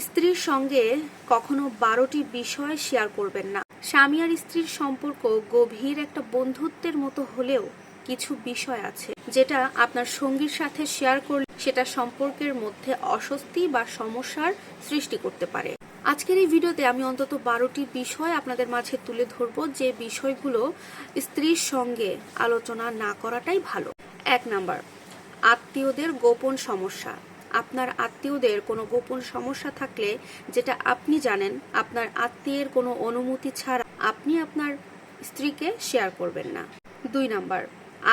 স্ত্রীর সঙ্গে কখনো বারোটি বিষয় শেয়ার করবেন না। স্বামী আর স্ত্রীর সম্পর্ক গভীর একটা বন্ধুত্বের মতো হলেও কিছু বিষয় আছে, যেটা আপনার সঙ্গীর সাথে শেয়ার করলে সেটা সম্পর্কের মধ্যে অস্বস্তি বা সমস্যার সৃষ্টি করতে পারে। আজকের এই ভিডিওতে আমি অন্তত বারোটি বিষয় আপনাদের মাঝে তুলে ধরবো, যে বিষয়গুলো স্ত্রীর সঙ্গে আলোচনা না করাটাই ভালো। এক নাম্বার, আত্মীয়দের গোপন সমস্যা। আপনার আত্মীয়দের কোনো গোপন সমস্যা থাকলে যেটা আপনি জানেন, আপনার আত্মীয়ের কোনো অনুমতি ছাড়া আপনি আপনার স্ত্রীকে শেয়ার করবেন না। দুই নাম্বার,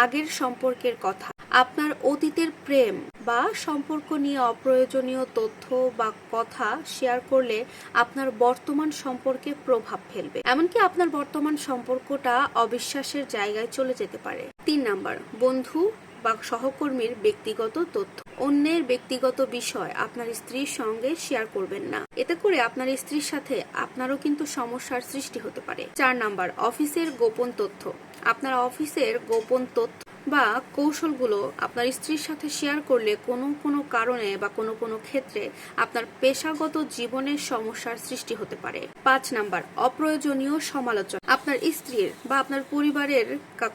আগের সম্পর্কের কথা। আপনার অতীতের প্রেম বা সম্পর্ক নিয়ে অপ্রয়োজনীয় তথ্য বা কথা শেয়ার করলে আপনার বর্তমান সম্পর্কে প্রভাব ফেলবে। এমনকি আপনার বর্তমান সম্পর্কটা অবিশ্বাসের জায়গায় চলে যেতে পারে। তিন নাম্বার, বন্ধু বা সহকর্মীর ব্যক্তিগত তথ্য। অন্যের ব্যক্তিগত বিষয় আপনার স্ত্রীর সঙ্গে শেয়ার করবেন না। এতে করে আপনার স্ত্রীর সাথে আপনারও কিন্তু সমস্যার সৃষ্টি হতে পারে। চার নাম্বার, অফিসের গোপন তথ্য। আপনার অফিসের গোপন তথ্য বা কৌশলগুলো আপনার স্ত্রীর সাথে শেয়ার করলে কোনো কোনো কারণে বা কোনো কোনো ক্ষেত্রে আপনার পেশাগত জীবনের সমস্যার সৃষ্টি হতে পারে। পাঁচ নাম্বার, অপ্রয়োজনীয় সমালোচনা। আপনার স্ত্রীর বা আপনার পরিবারের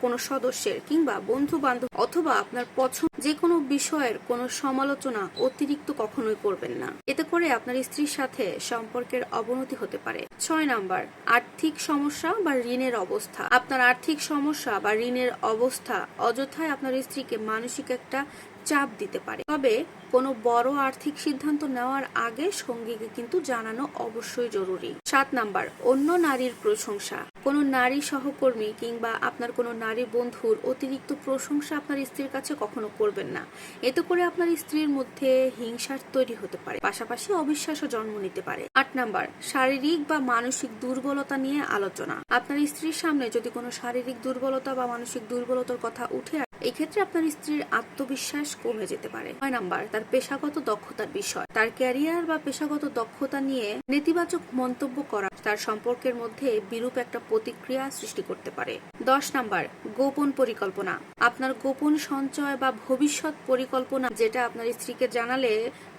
কোনো সদস্যের কিংবা বন্ধু বান্ধব অথবা আপনার পছন্দ যে কোনো বিষয়ের কোনো সমালোচনা অতিরিক্ত কখনোই করবেন না। এতে করে আপনার স্ত্রীর সাথে সম্পর্কের অবনতি হতে পারে। ছয় নাম্বার, আর্থিক সমস্যা বা ঋণের অবস্থা। আপনার আর্থিক সমস্যা বা ঋণের অবস্থা অযথায় আপনার স্ত্রীকে মানসিক একটা চাপ দিতে পারে। তবে কোনো বড় আর্থিক সিদ্ধান্ত নেওয়ার আগে সঙ্গীকে কিন্তু জানানো অবশ্যই জরুরি। সাত নাম্বার, অন্য নারীর প্রশংসা। কোনো নারী সহকর্মী কিংবা আপনার কোনো নারী বন্ধুর অতিরিক্ত প্রশংসা আপনার স্ত্রীর কাছে কখনো করবেন না। এতে করে আপনার স্ত্রীর মধ্যে হিংসার তৈরি হতে পারে। পাশাপাশি অবিশ্বাসও জন্ম নিতে পারে। আট নাম্বার, শারীরিক বা মানসিক দুর্বলতা নিয়ে আলোচনা। আপনার স্ত্রীর সামনে যদি কোনো শারীরিক দুর্বলতা বা মানসিক দুর্বলতার কথা উঠে আসে, এই ক্ষেত্রে আপনার স্ত্রীর আত্মবিশ্বাস কমে যেতে পারে। নয় নাম্বার তার পেশাগত দক্ষতার বিষয়। তার ক্যারিয়ার বা পেশাগত দক্ষতা নিয়ে নেতিবাচক মন্তব্য করা তার সম্পর্কের মধ্যে বিরূপ একটা প্রতিক্রিয়া সৃষ্টি করতে পারে। দশ নাম্বার গোপন পরিকল্পনা। আপনার গোপন সঞ্চয় বা ভবিষ্যৎ পরিকল্পনা যেটা আপনার স্ত্রীকে জানালে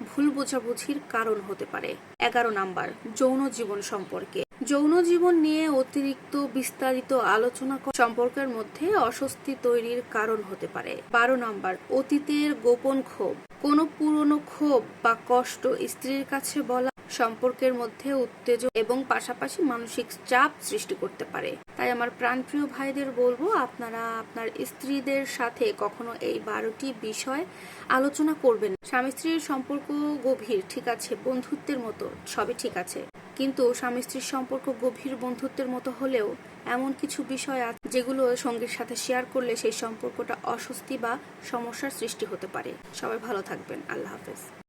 ভুল বোঝাবুঝির কারণ হতে পারে। এগারো নাম্বার যৌন জীবন সম্পর্কে। যৌন জীবন নিয়ে অতিরিক্ত বিস্তারিত আলোচনা সম্পর্কের মধ্যে অস্বস্তি তৈরির কারণ হতে পারে। বারো নম্বর, অতীতের গোপন ক্ষোভ। কোনো পুরনো ক্ষোভ বা কষ্ট স্ত্রীর কাছে বলা সম্পর্কের মধ্যে উত্তেজক এবং পাশাপাশি মানসিক চাপ সৃষ্টি করতে পারে। তাই আমার প্রাণপ্রিয় ভাইদের বলব, আপনারা আপনার স্ত্রীদের সাথে কখনো এই বারোটি বিষয় আলোচনা করবেন স্বামী স্ত্রীর সম্পর্ক গভীর, ঠিক আছে, বন্ধুত্বের মতো, সবই ঠিক আছে। কিন্তু স্বামী স্ত্রীর সম্পর্ক গভীর, বন্ধুত্বের মতো হলেও এমন কিছু বিষয় আছে যেগুলো সঙ্গীর সাথে শেয়ার করলে সেই সম্পর্কটা অস্বস্তি বা সমস্যার সৃষ্টি হতে পারে। সবাই ভালো থাকবেন। আল্লাহ হাফেজ।